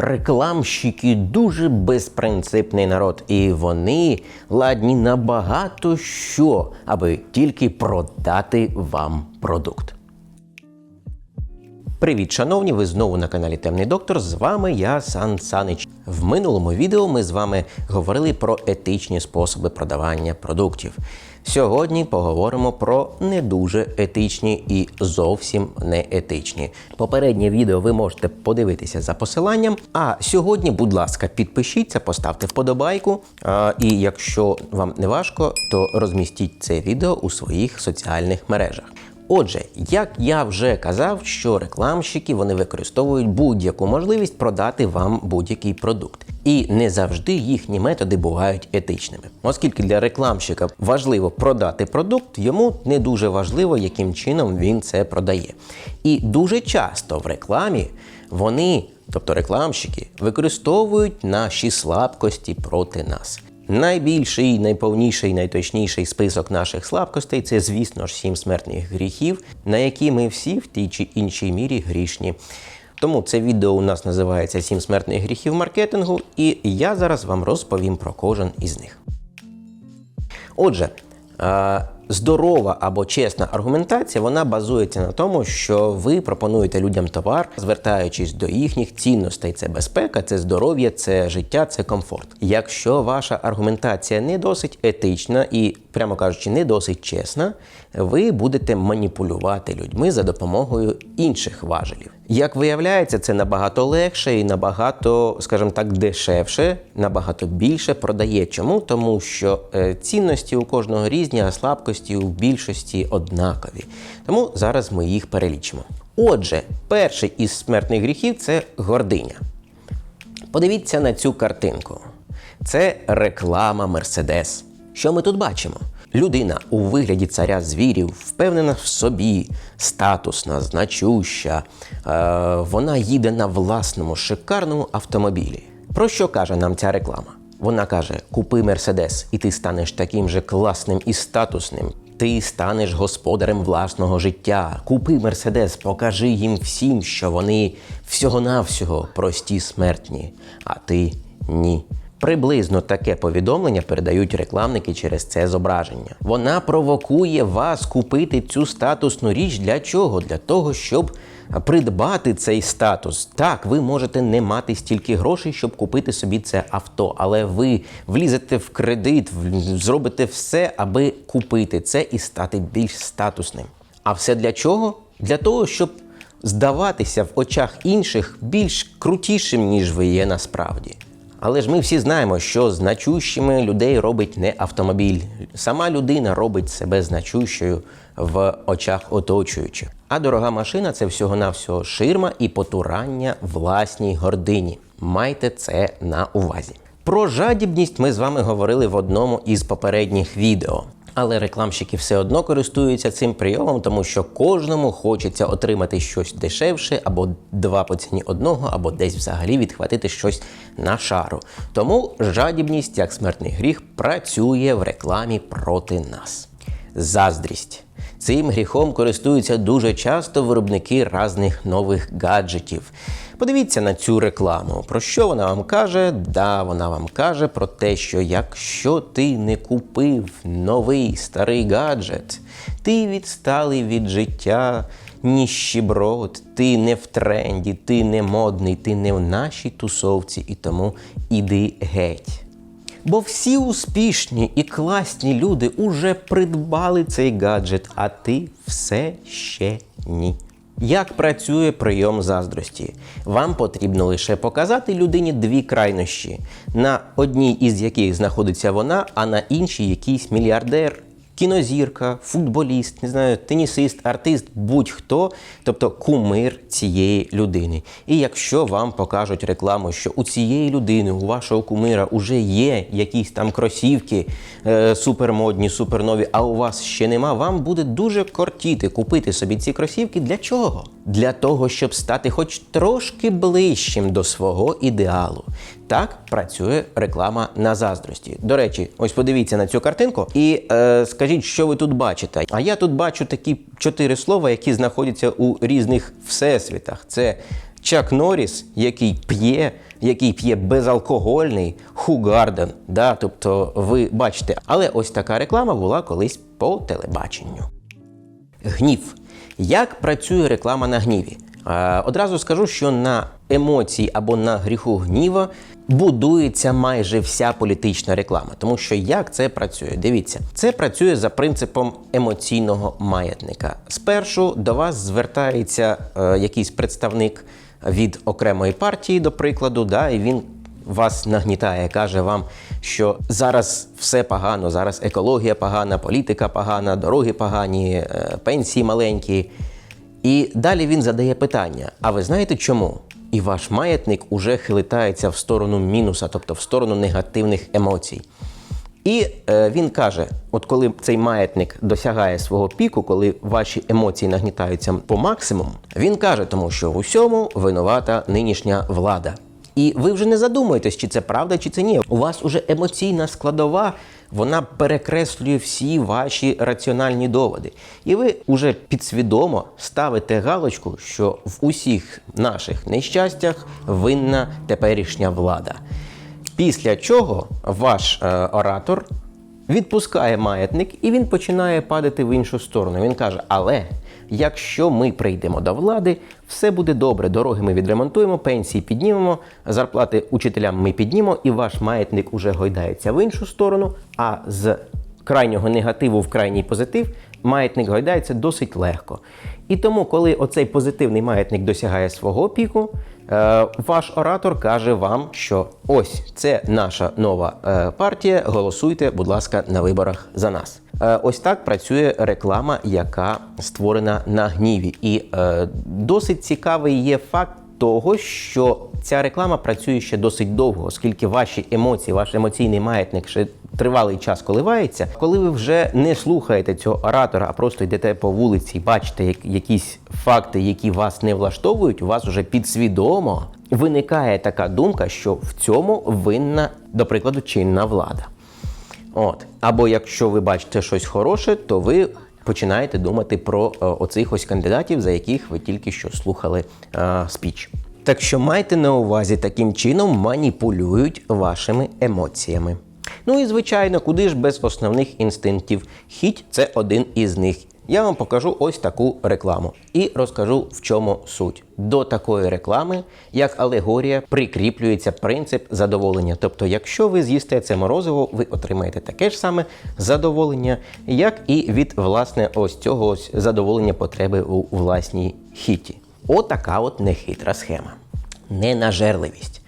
рекламщики дуже безпринципний народ, і вони ладні на багато що, аби тільки продати вам продукт. Привіт, шановні! Ви знову на каналі Темний Доктор. З вами я Сан Санич. В минулому відео ми з вами говорили про етичні способи продавання продуктів. Сьогодні поговоримо про не дуже етичні і зовсім не етичні. Попереднє відео ви можете подивитися за посиланням. А сьогодні, будь ласка, підпишіться, поставте вподобайку. А, і якщо вам не важко, то розмістіть це відео у своїх соціальних мережах. Отже, як я вже казав, що рекламщики вони використовують будь-яку можливість продати вам будь-який продукт. І не завжди їхні методи бувають етичними. Оскільки для рекламщика важливо продати продукт, йому не дуже важливо, яким чином він це продає. І дуже часто в рекламі вони, тобто рекламщики, використовують наші слабкості проти нас. Найбільший, найповніший, найточніший список наших слабкостей це, звісно ж, сім смертних гріхів, на які ми всі в тій чи іншій мірі грішні. Тому це відео у нас називається Сім смертних гріхів маркетингу, і я зараз вам розповім про кожен із них. Отже, здорова або чесна аргументація вона базується на тому, що ви пропонуєте людям товар, звертаючись до їхніх цінностей. Це безпека, це здоров'я, це життя, це комфорт. Якщо ваша аргументація не досить етична і, прямо кажучи, не досить чесна, ви будете маніпулювати людьми за допомогою інших важелів. Як виявляється, це набагато легше і набагато, скажімо так, дешевше, набагато більше продає. Чому? Тому що е, цінності у кожного різні, а слабкості у більшості однакові. Тому зараз ми їх перелічимо. Отже, перший із смертних гріхів це гординя. Подивіться на цю картинку. Це реклама Мерседес. Що ми тут бачимо? Людина у вигляді царя звірів, впевнена в собі, статусна, значуща. Е, вона їде на власному шикарному автомобілі. Про що каже нам ця реклама? Вона каже: купи Мерседес, і ти станеш таким же класним і статусним. Ти станеш господарем власного життя. Купи Мерседес, покажи їм всім, що вони всього-навсього прості смертні, а ти ні. Приблизно таке повідомлення передають рекламники через це зображення. Вона провокує вас купити цю статусну річ для чого? Для того, щоб придбати цей статус. Так, ви можете не мати стільки грошей, щоб купити собі це авто, але ви влізете в кредит, зробите все, аби купити це і стати більш статусним. А все для чого? Для того, щоб здаватися в очах інших більш крутішим, ніж ви є насправді. Але ж ми всі знаємо, що значущими людей робить не автомобіль. Сама людина робить себе значущою в очах оточуючих. А дорога машина це всього-навсього ширма і потурання власній гордині. Майте це на увазі. Про жадібність ми з вами говорили в одному із попередніх відео. Але рекламщики все одно користуються цим прийомом, тому що кожному хочеться отримати щось дешевше, або два по ціні одного, або десь взагалі відхватити щось на шару. Тому жадібність, як смертний гріх, працює в рекламі проти нас. Заздрість. Цим гріхом користуються дуже часто виробники різних нових гаджетів. Подивіться на цю рекламу. Про що вона вам каже? Да, вона вам каже про те, що якщо ти не купив новий старий гаджет, ти відсталий від життя, ніщеброд, ти не в тренді, ти не модний, ти не в нашій тусовці, і тому іди геть. Бо всі успішні і класні люди уже придбали цей гаджет, а ти все ще ні. Як працює прийом заздрості? Вам потрібно лише показати людині дві крайнощі, на одній із яких знаходиться вона, а на іншій якийсь мільярдер, кінозірка, футболіст, не знаю, тенісист, артист, будь-хто, тобто кумир цієї людини. І якщо вам покажуть рекламу, що у цієї людини, у вашого кумира, вже є якісь там кросівки е, супермодні, супернові, а у вас ще нема, вам буде дуже кортіти купити собі ці кросівки. Для чого? Для того, щоб стати хоч трошки ближчим до свого ідеалу. Так працює реклама на заздрості. До речі, ось подивіться на цю картинку і е, скажіть, що ви тут бачите. А я тут бачу такі чотири слова, які знаходяться у різних всесвітах: це Чак Норріс, який п'є, який п'є безалкогольний Хугарден. Да? Тобто ви бачите, але ось така реклама була колись по телебаченню. Гнів. Як працює реклама на гніві? Е, Одразу скажу, що на емоції або на гріху гніва будується майже вся політична реклама. Тому що як це працює? Дивіться, це працює за принципом емоційного маятника. Спершу до вас звертається е, якийсь представник від окремої партії, до прикладу, да, і він вас нагнітає, каже вам, що зараз все погано, зараз екологія погана, політика погана, дороги погані, е, пенсії маленькі. І далі він задає питання: а ви знаєте чому? І ваш маятник уже хилитається в сторону мінуса, тобто в сторону негативних емоцій. І е, він каже: от коли цей маятник досягає свого піку, коли ваші емоції нагнітаються по максимуму, він каже, тому що в усьому винувата нинішня влада. І ви вже не задумуєтесь, чи це правда, чи це ні. У вас уже емоційна складова, вона перекреслює всі ваші раціональні доводи. І ви вже підсвідомо ставите галочку, що в усіх наших нещастях винна теперішня влада. Після чого ваш е, оратор відпускає маятник і він починає падати в іншу сторону. Він каже: Але якщо ми прийдемо до влади, все буде добре. Дороги ми відремонтуємо, пенсії піднімемо, зарплати учителям ми піднімемо, і ваш маятник уже гойдається в іншу сторону. А з крайнього негативу в крайній позитив маятник гойдається досить легко. І тому, коли оцей позитивний маятник досягає свого піку, е, ваш оратор каже вам, що ось це наша нова е, партія. Голосуйте, будь ласка, на виборах за нас. Е, ось так працює реклама, яка створена на гніві. І досить цікавий є факт того, що ця реклама працює ще досить довго, оскільки ваші емоції, ваш емоційний маятник ще тривалий час коливається. Коли ви вже не слухаєте цього оратора, а просто йдете по вулиці і бачите як- якісь факти, які вас не влаштовують, у вас вже підсвідомо виникає така думка, що в цьому винна, до прикладу, чинна влада. От. Або якщо ви бачите щось хороше, то ви починаєте думати про е, оцих ось кандидатів, за яких ви тільки що слухали е, спіч. Так що майте на увазі, таким чином маніпулюють вашими емоціями. Ну і звичайно, куди ж без основних інстинктів? Хіть це один із них. Я вам покажу ось таку рекламу і розкажу, в чому суть. До такої реклами, як алегорія, прикріплюється принцип задоволення. Тобто, якщо ви з'їсте це морозиво, ви отримаєте таке ж саме задоволення, як і від власне ось цього ось задоволення потреби у власній хіті. Отака от нехитра схема. Ненажерливість.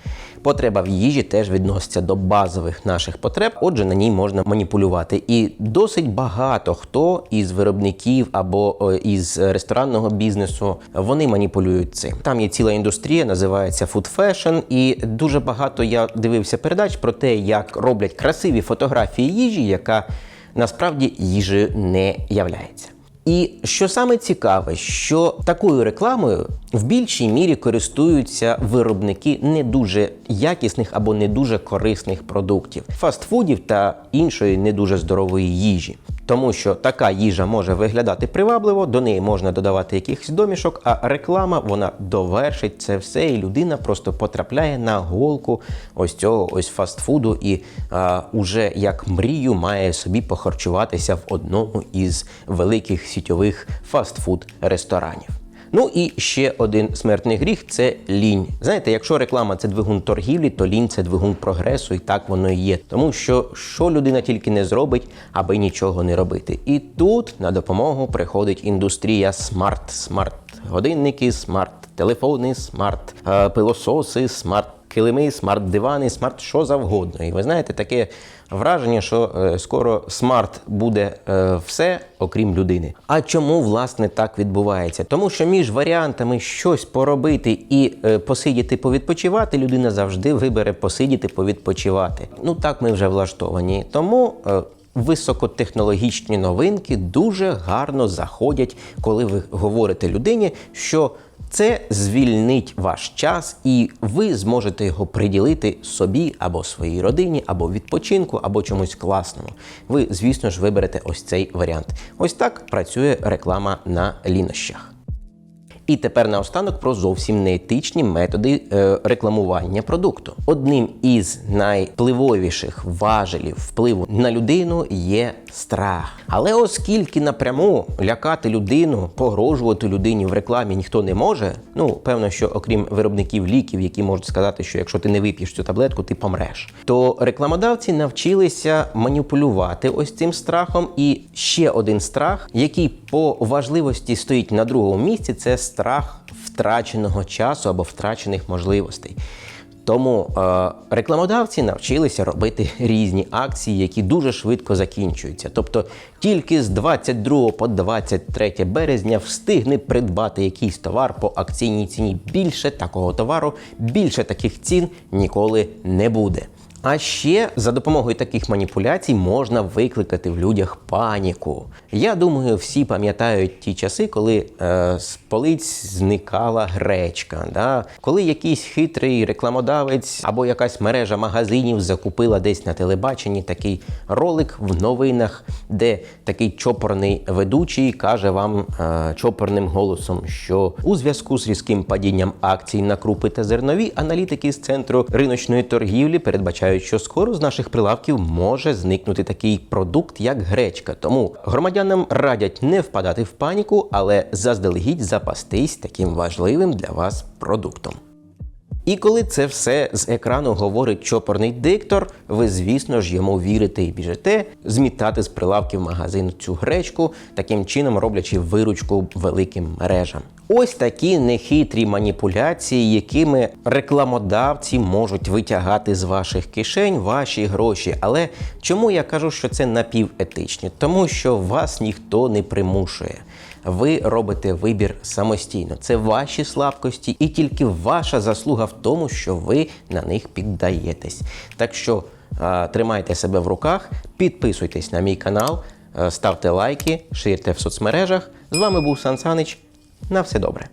Потреба в їжі теж відноситься до базових наших потреб, отже, на ній можна маніпулювати. І досить багато хто із виробників або е, із ресторанного бізнесу вони маніпулюють цим. Там є ціла індустрія, називається food fashion, і дуже багато я дивився передач про те, як роблять красиві фотографії їжі, яка насправді їжею не являється. І що саме цікаве, що такою рекламою в більшій мірі користуються виробники не дуже якісних або не дуже корисних продуктів, фастфудів та іншої не дуже здорової їжі. Тому що така їжа може виглядати привабливо, до неї можна додавати якихось домішок, а реклама вона довершить це все, і людина просто потрапляє на голку ось цього ось фастфуду і а, уже як мрію має собі похарчуватися в одному із великих сітьових фастфуд-ресторанів. Ну і ще один смертний гріх це лінь. Знаєте, якщо реклама це двигун торгівлі, то лінь це двигун прогресу, і так воно і є. Тому що що людина тільки не зробить, аби нічого не робити. І тут на допомогу приходить індустрія смарт, смарт годинники, смарт телефони, смарт е, килими, смарт-дивани, смарт що завгодно. І ви знаєте, таке враження, що е, скоро смарт буде е, все, окрім людини. А чому власне так відбувається? Тому що між варіантами щось поробити і е, посидіти повідпочивати, людина завжди вибере посидіти повідпочивати. Ну так ми вже влаштовані. Тому. Високотехнологічні новинки дуже гарно заходять, коли ви говорите людині, що це звільнить ваш час, і ви зможете його приділити собі або своїй родині, або відпочинку, або чомусь класному. Ви, звісно ж, виберете ось цей варіант. Ось так працює реклама на лінощах. І тепер наостанок про зовсім неетичні методи е, рекламування продукту. Одним із найвпливовіших важелів впливу на людину є страх. Але оскільки напряму лякати людину, погрожувати людині в рекламі ніхто не може, ну певно, що окрім виробників ліків, які можуть сказати, що якщо ти не вип'єш цю таблетку, ти помреш, то рекламодавці навчилися маніпулювати ось цим страхом. І ще один страх, який по важливості стоїть на другому місці, це страх втраченого часу або втрачених можливостей. Тому е, рекламодавці навчилися робити різні акції, які дуже швидко закінчуються. Тобто тільки з 22 по 23 березня встигне придбати якийсь товар по акційній ціні. Більше такого товару, більше таких цін ніколи не буде. А ще за допомогою таких маніпуляцій можна викликати в людях паніку. Я думаю, всі пам'ятають ті часи, коли е, з полиць зникала гречка. Да? Коли якийсь хитрий рекламодавець або якась мережа магазинів закупила десь на телебаченні такий ролик в новинах, де такий чопорний ведучий каже вам е, чопорним голосом, що у зв'язку з різким падінням акцій на крупи та зернові аналітики з центру риночної торгівлі передбачають, що скоро з наших прилавків може зникнути такий продукт, як гречка. Тому громадянам радять не впадати в паніку, але заздалегідь запастись таким важливим для вас продуктом. І коли це все з екрану говорить чопорний диктор, ви, звісно ж, йому вірите і біжите змітати з прилавків магазину цю гречку, таким чином роблячи виручку великим мережам. Ось такі нехитрі маніпуляції, якими рекламодавці можуть витягати з ваших кишень ваші гроші. Але чому я кажу, що це напіветичні? Тому що вас ніхто не примушує. Ви робите вибір самостійно. Це ваші слабкості, і тільки ваша заслуга в тому, що ви на них піддаєтесь. Так що тримайте себе в руках, підписуйтесь на мій канал, ставте лайки, ширте в соцмережах. З вами був Сан Санич. На все добре.